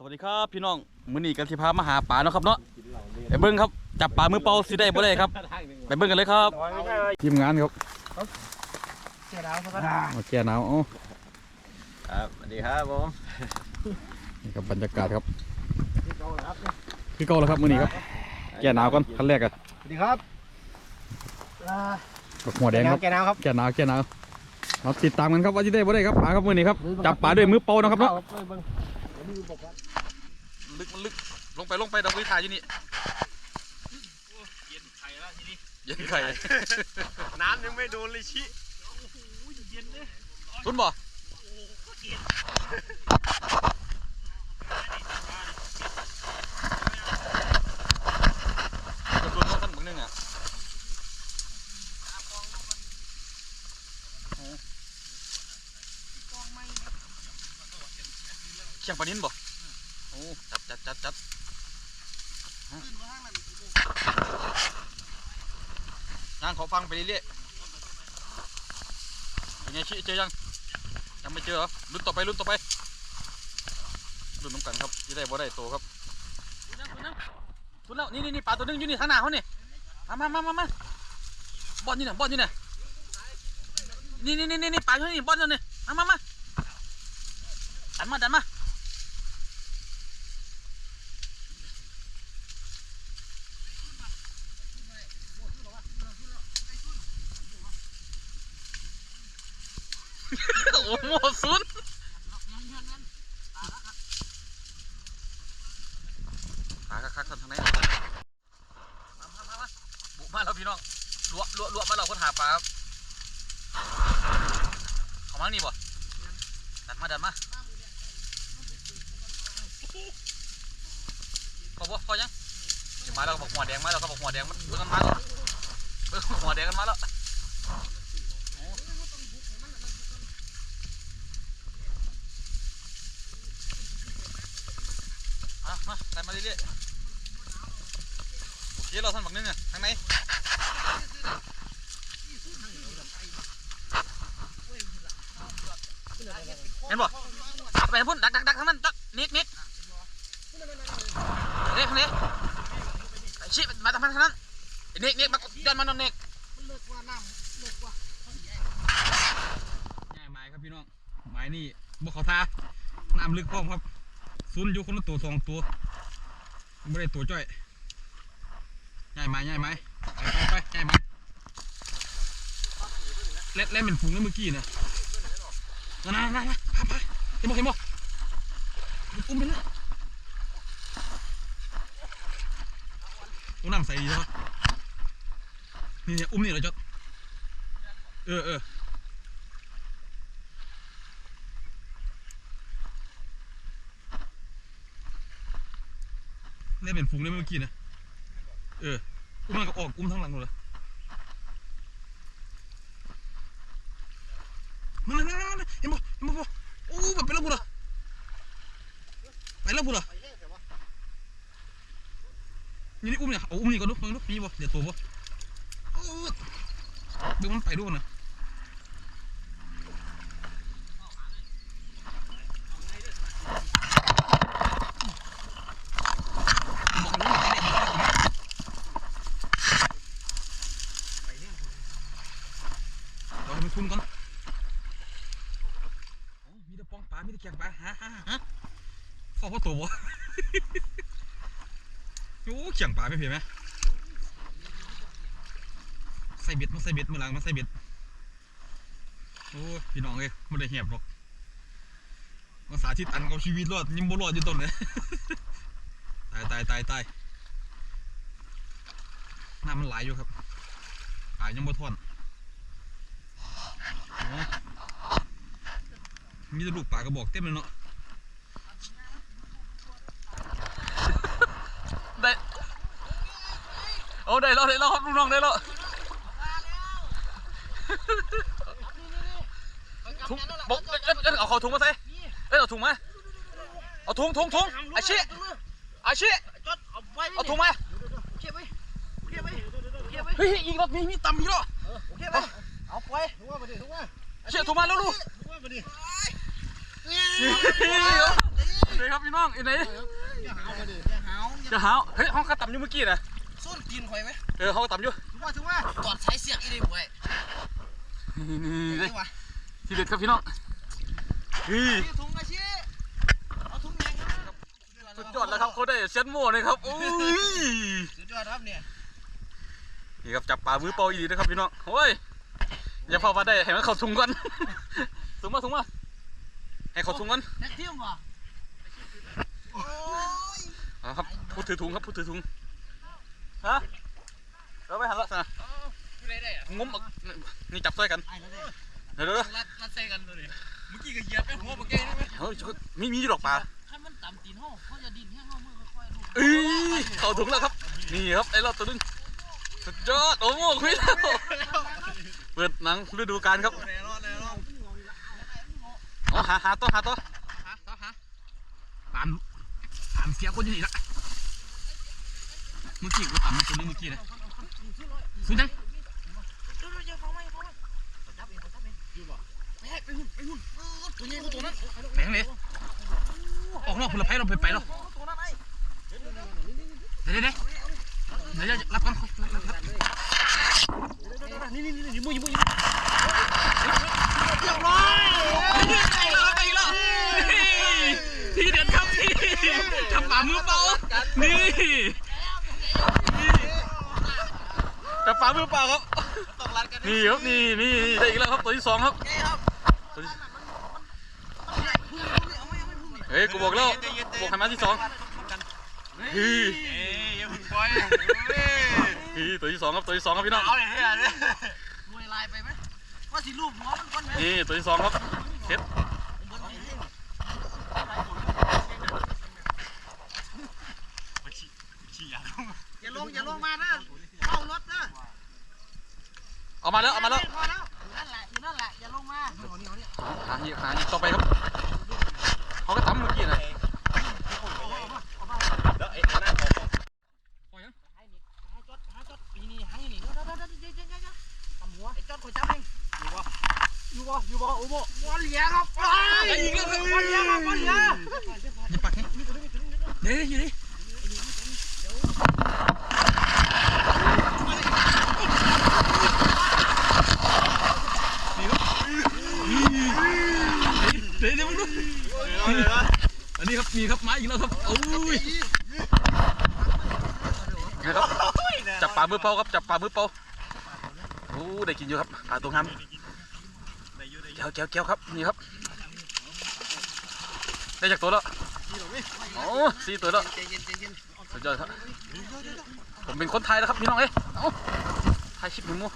สวัสดีครับพี่น้องมื้อนี้กันสิพามาหาปลาเนาะครับเนาะไปเบิ่งครับจับปลามือเปล่าสิได้บ่ได้ครับไปเบิ่งกันเลยครับทีมงานครับเสียดาวเขาก็มาแก่หนาวเอ้าครับสวัสดีครับผมนี่ครับบรรยากาศครับคือเก่าแล้วครับมื้อนี้ครับแก่หนาวก่อนขั้นแรกอะสวัสดีครับอ่าบักหัวแดงครับแกน้ำครับแก่หนาวแก่หนาวเราติดตามกันครับว่าสิได้บ่ได้ครับปลาครับมื้อนี้ครับจับปลาด้วยมือเปล่านะครับเนาะ ลึกมันลึกลงไปลงไปดอกวิถ่ายอยู่นี่เย็นไข่แล้วทีนี้เย็นไข่น้ำยังไม่โดนเลยชิตุนบ่กระตุ้นต้องขั้นมึงนึงอะเชียงปลานินบ่โอ้จับจับจับจับฮะย่างขอฟังไปเรื่อยๆเป็นไงชิเจอยังยังไม่เจอเหรอลุ้นต่อไปลุ้นต่อไปลุ้นน้ำกันครับที่ได้บ่ได้โตครับลุ้นแล้วลุ้นแล้วลุ้นแล้วนี่นี่นี่ปลาตัวหนึงอยู่นี่ข้างหน้าเขานี่มามามามามาบอลนี่น่ะบอลนี่น่ะนี่นี่นี่นี่ปลาอยู่นี่บอลอยู่นี่มามามาดันมาดันมาโอ้โหสุดหา คักทางไหนมามามามาบุกมาแล้วพี่น้องลัวลัวลัวมาเราคนหาปลาครับเอามานี่บ่ดันมาดันมาพอบ่พอยังเดี๋ยวมาแล้วก็บอกหัวแดงมาแล้วก็บอกหัวแดงมันเบิ่งกันมาแล้วเบิ่งหัวแดงกันมาแล้วอะมาใส่มาเรื่อยๆ โอเคเราท่านบักนึงอะทางไหนเห็นบ่ไปพุ่นดักดักดักทางนั้นดักนิกนิกเน็กทางนี้ไอ้ชิมาทางนั้นทางนั้นนิกนิกมาย้อนมานอนนิกง่ายไม้ครับพี่น้องไม้นี่บ่เขาทาน้ำลึกพร้อมครับซุนอยู่คนละตัวสองตัวไม่ได้ตัวจ้อย ง่ายไหมง่ายไหมไปไปไปง่ายไหมเล่นเล่นเป็นฝูงแล้วเมื่อกี้นี่ยนั่นนั่นนั่นพาไปเห็นบ่เห็นบ่อุ้มไปเลยอุ้มน้ำใส่ดีใช่ปะนี่เนี่ยอุ้มนี่เหรอจ๊อดเออเออเนี่ยเป็นฝูงเลยเมื่อกี้นะ เอออุ้มมันก็ออกอุ้มทั้งหลังหมดเลยมาเลยมาเลยมาเลยเห็นบ่เห็นบ่บ่โอ้แบบไปแล้วบุระไปแล้วบุระนี่นี่อุ้มเนี่ยเอาอุ้มนี่ก่อนดูมึงดูมีบ่เดี๋ยวตัวบ่โอ้ดูมันไปดูนะบอกมันไม่ได้บอกมันเราให้ มันคุ้นก่อนมีแต่ปองปลามีแต่แกงปลาฮะฮะฮะพ่อพ่อตัวบ่โอ้เขียงปลาไม่เพียไหมใส่เบ็ดมาใส่เบ็ดมือหลังมาใส่เบ็ดโอ้พี่น้องเอ้ยไม่ได้เหียบหรอกมาสาธิตอันเอาชีวิตรอดยิ้มบ่รอดอยู่ต้นเลยตายตายตายตายน้ำมันไหลอยู่ครับปลายังบ่ทอน มีแต่ลูกปลากระบอกเต็มเลยเนาะได้โอ้ได้แล้วได้แล้วครับลูกน้องได้แล้วถุงบอกเอิ้นเอิ้นเอาเขาถุงมาใส่เอิ้นเอาถุงมาเอาถุงถุงถุงอาชีอาชีจดเอาไว้เอาถุงมาเก็บไว้เก็บไว้เก็บไว้เฮ้ยอีกรถมีมีต่ำอีกแล้ว เก็บไว้เอาไปถูกว่ามาดิถูกว่าเชี่ยถุงมาแล้วลูกถูกว่ามาดิเฮ้ยเลยครับพี่น้องอีไหนอย่าหาวมาดิอย่าหาวจะหาวเฮ้ยห้องกระต่ำอยู่เมื่อกี้นะส้นกินข่อยไหมเออห้องกระต่ำอยู่ถึงว่าถึงว่าตอดใช้เสียกอีนี่บ่ไอ้นี่เลยนี่วะทีเด็ดครับพี่น้องเฮ้ยชี้ถุงอาชีเอาถุงแยงครับสุดยอดแล้วครับเขาได้เซนโม่เลยครับโอ้ยสุดยอดครับเนี่ยนี่ครับจับปลามือเปล่าอีกนะครับพี่น้องโอ้ย อย่าพอมาได้ให้มันเข้าถุงก่อน ถุงมาถุงมาให้เข้าถุงก่อนแน็กเทียมว่ะโอ้ยเอาครับพูดถือถุงครับพูดถือถุงฮะเราไปหันละนะไม่ได้ได้อะงมออกนี่จับซ้อยกันไอ้แล้วเนี่ยเดี๋ยวเดี๋ยวเดี๋ยวรัดรัดใส่กันเลยเมื่อกี้ก็เหยียบไปหัวเมื่อกี้ได้ไหมเฮ้ยมีมีอยู่ดอกปลาถ้ามันต่ำตีนห้องเขาจะดินแห้งห้องมือค่อยๆดูเอ้ยเข้าถุงแล้วครับนี่ครับไอ้รอบตัวนึง สุดยอดโอ้โหคุยแล้วเปิดหนังฤดูกาลครับรอดแล้วรอดเอาหาหาตัวหาตัวตามตามเสียคนอยู่นี่ละเมื่อกี้ก็ตามตัวนึงเมื่อกี้นะสุดยังดูดูเจอไหมฟังไหมจับเองจับเองอยู่บ่ไปห้ไปหุ่นไปหุ่นตัวนี้ตัวนั้นแหงเลยออกนอกพลไพเราไปไปแล้วตัวนั้นไอ้เดี๋ยวเดี๋ยว ดี๋ยวเดี๋ยวรับกันรับรับนี่นี่นี่ยิ้มยิ้มยิ้มเรียบร้อยไปแล้วไปแล้วทีเด็ดครับพี่จับปลามือเปล่านี่จับปลามือเปล่าครับนี่ครับนี่นี่ได้อีกแล้วครับตัวที่สองครับเฮ้ยกูบอกแล้วบอกให้มาที่สองเฮ้ย อย่าพึ่งปล่อยเฮ้ยตัวที่สองครับตัวที่สองครับพี่น้องเอาเลยเนี่ยรวยลายไปไหมว่าสิรูปหัวมันก้อนไหมนี่ตัวที่สองครับเช็ดอย่าลงอย่าลงมานะเข้ารถนะเอามาแล้วเอามาแล้วพอแล้วอยู่นั่นแหละอยู่นั่นแหละอย่าลงมาหาอีกหาอีกต่อไปครับเขาก็ทำเมื่อกี้นะ แล้วไอ้นั่นออก ให้นี่ให้จดให้จดปีนี้ให้นี่เดี๋ยวเดี๋ยวเดี๋ยวเดี๋ยวเดี๋ยวเดี๋ยวทำหัวไอ้จดคอยจับเองอยู่บ่อยู่ บ่อยู่บ่อุโบวันเหลียครับวันเหลียครับวันเหลียครับวันเหลียอย่าปักให้เดี๋ยวอยู่ดิเดี๋ยวเดี๋ยวมึงดูอันนี้ครับมีครับไม้อีกแล้วครับโอ้ยนะครับจับปลามือเปล่าครับจับปลามือเปล่าโอ้ได้กินอยู่ครับปลาตัวงาม แก้วแก้วแก้วครับนี่ครับได้จากตัวแล้วโอ้สี่ตัวแล้วใจเย็นใจเย็นสุดยอดครับผมเป็นคนไทยแล้วครับพี่น้องเอ้ยไทยชิปหมูหมู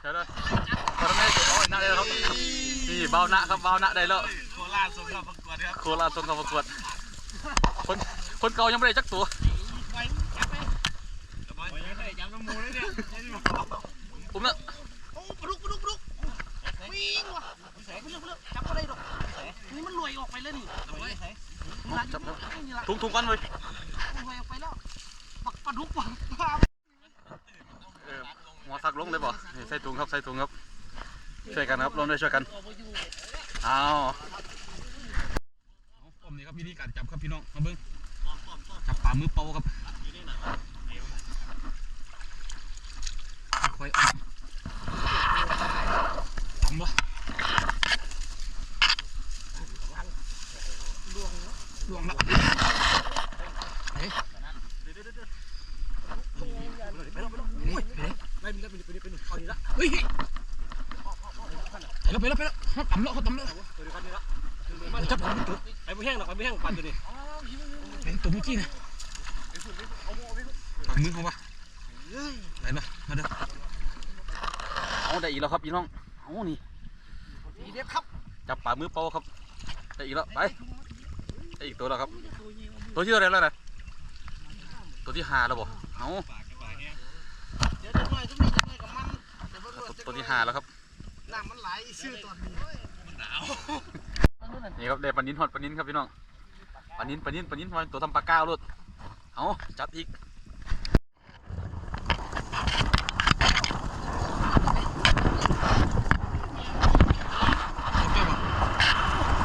เดี๋ยวเดี๋ยวพอทำไมเก็บเอาไอ้หน้าได้แล้วครับนี่เบาหน้าครับเบาหน้าได้แล้วโคราชส่งเข้าประกวดครับโคราชส่งเข้าประกวดคนคนเก่ายังไม่ได้จักตัวไปจับไปยังได้ยังน้ำมูเนี่ยผมน่ะโอ้ปลุกปลุกปลุก วิ่งว่ะเรื่องเรื่องจับก็ได้ดอกนี่มันรวยออกไปเลยนี่จับครับนี่ละถุงถุงกันเลยรวยออกไปแล้วปักปลาดุกว่ะเออหมอสักลงเลยบ่นี่ใส่ถุงครับใส่ถุงครับ ช่วยกันครับลงด้วยช่วยกันเอาผมนี่ครับวิธีการจับครับพี่น้องมาเบิ้งจับปลามือเปล่าครับค่อยๆออก ทำบ่ลวงละเฮ้ยไปแล้วไปแล้วโอ้ยไปแล้วไปไปไปไปไปเอาดีละเฮ้ยไปแล้วไปแล้วไปแล้วเขาต่ำแล้วเขาต่ำแล้วจับผมตัวไอ้ผู้แห้งหรอกไอ้ผู้แห้งปันตัวนี้เป็นตัวเมื่อกี้นะปากมือเขาปะไหนมามาเด้อเอาได้อีกแล้วครับพี่น้อง เอานี่ดีเด็ดครับ จับปากมือเปล่าครับได้อีกแล้วไปได้อีกตัวแล้วครับ ตัวที่เท่าไหรแล้วนะตัวที่ห้าแล้วบ่เอาเดี๋ยวจะหน่อยจะมีจะหน่อยกับมันเดี๋ยวมันหลุดตัวที่ห้าแล้วครับน้ำมันไหลชื่อตอนนี้นี่ครับได้ปลานินหอดปลานินครับพี่น้องปลานินปลานินปลานินมาตัวทำปลาก้าวรถเอาจับอีก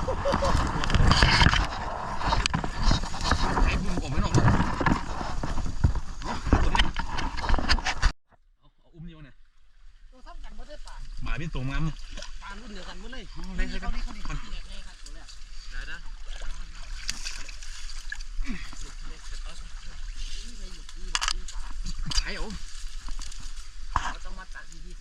โอเคป่ะ งาม ปลารุ่นเดียวกันหมดเลย เล่นเลยครับ เขาดีเขาดีแรกแรกครับตัวแรก ได้นะ ไอ้โอ้เราต้องมาตัดดี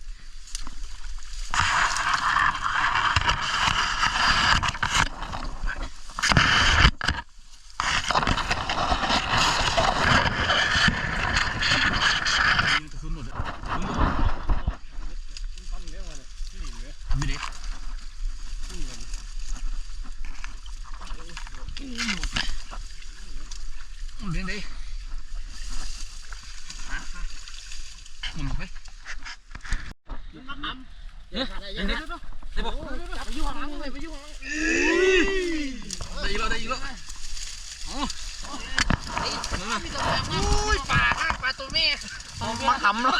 กระสุนหมดเลย ๆไม่ได้เลี้ยงดิ มันไปมันน้ำเอ๊ะเดี๋เดี๋ยวเดี๋ยวเดี๋ยวจับไปยู่งหลังเลยไปอยู่ข้างหลังได้อีกแล้วได้อีกแล้วมีตัวแรงมากอุ้ยปลาข้าปลาตัวแม่มาทำแล้ว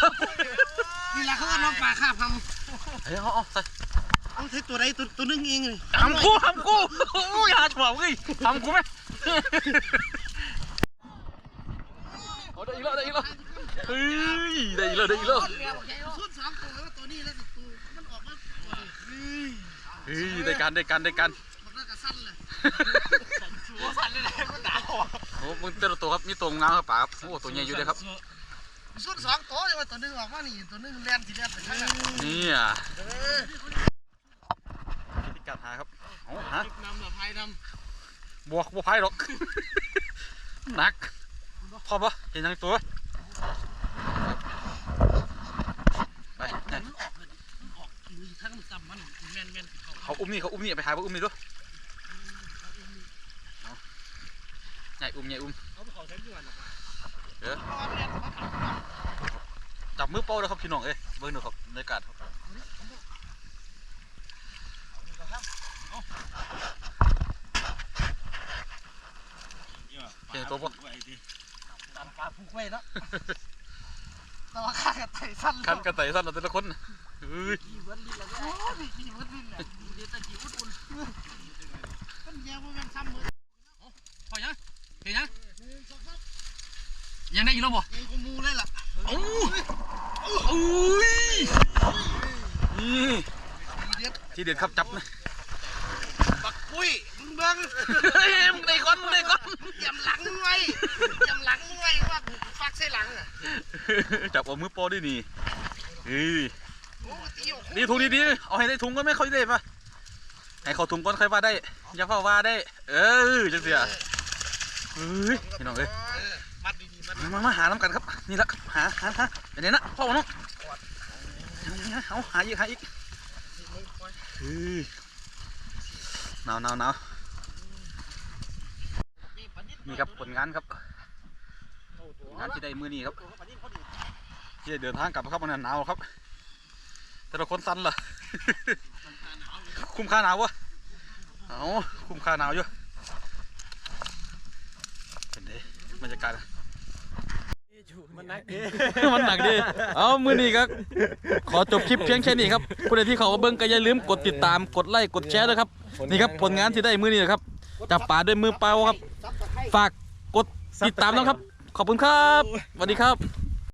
นี่แหละเขาว่าน้องปลาข้าพังเฮ้ยเอาเอาใส่ต้องใช้ตัวใดตัวตัวนึงเองเลยทำกูทำกูโอ้ยหาจังหวะเว้ยทำกูไหมเอาได้อีกแล้วได้อีกแล้ว เฮ้ยได้อีกแล้วได้อีกแล้วสุดสามตัวแล้วตัวนี้แล้วตัวมันออกมาตัวนี้เฮ้ยได้การได้การได้การมันก็กระสั้นเลยหัวสั่นเลยนะมันด่าหัวโอ้มึงเจอตัวครับมีตัวงามครับป่าครับโอ้ตัวใหญ่อยู่เลยครับสุดสองตัวเลยว่าตัวนึงออกมานี่ตัวนึงแลนทีแรกไปข้างหน้านี่อะพิกัดหาครับเอาหานำแบบไพ่นบวกบวกไพ่หรอกหนักพอปะเห็นยังตัวไปำ เนี่ย มันออกเลยมันออกอยู่ทั้งซ้ำ มันแมนแมนเขาเขาอุ้มนี่เขาอุ้มนี่ไปหาว่าอุ้มนี่ด้วยเอาใหญ่อุ้มใหญ่อุ้มเขาไปขอใช้ที่วันออกมาจับมือเป้าแล้วครับพี่น้องเอ้ยเบิ้งดูครับบรรยากาศครับเห็นตัวปะตันปลาผูกไว้แล้วแต่ว่าข้ากับไต่สั้นคันกระต่ายสั้นเราแต่ละคน เฮ้ยขี่วันลิ้นแล้วโอ้ยขี่วันลิ้นแหละเดี๋ยวตะกี้อุ่นๆมันแย่ว่ามันซ้ำมือพอยังเห็นยังหนึ่งสองสามยังได้อีกแล้วบ่ยังกูมูเลยล่ะโอ้โอ้ยนี่ที่เด็ดครับจับนะบักปุ้ยมึงเบิ้งมึงได้ก้อนมึงได้ก้อนยำหลังมึงไว้ยำหลังมึงไว้ว่ากูฟักใส่หลังอะจับเอามือโป้ด้วยนี่เฮ้ย ดีถุงดีๆเอาให้ได้ถุงก็ไม่ค่อยได้ปะให้เขาถุงก้อนใครว่าได้อย่าเฝ้าว่าได้ เออจังเสียเฮ้ยพี่น้องเอ้ยมัดดีๆมัดมามามาหาน้ำกันครับ นี่ละหาหาหาเดี๋ยวนี้นะพ่อน้องเอาหาอีกหาอีกเฮ้ยหนาวหนาวหนาวนี่ครับผลงานครับงานที่ได้มือนี้ครับที่ได้เดินทางกลับครับมันหนาวครับ แต่ละคนสั้นล่ะคุ้มค่าหนาววะเอาคุ้มค่าหนาวอยู่เป็นไงบรรยากาศมันนักเด้มันหนักดีเอามือนี้ครับ ขอจบคลิปเพียงแค่นี้ครับผู้ใดที่เขามาเบิ้งก็อย่าลืมกดติดตามกดไลค์กดแชร์ด้วยครับนี่ครับผลงานที่ได้มือนี้นะครับจับปลาด้วยมือเปล่าครับ ฝากกดติดตามนะครับ ขอบคุณครับสวัสดีครับ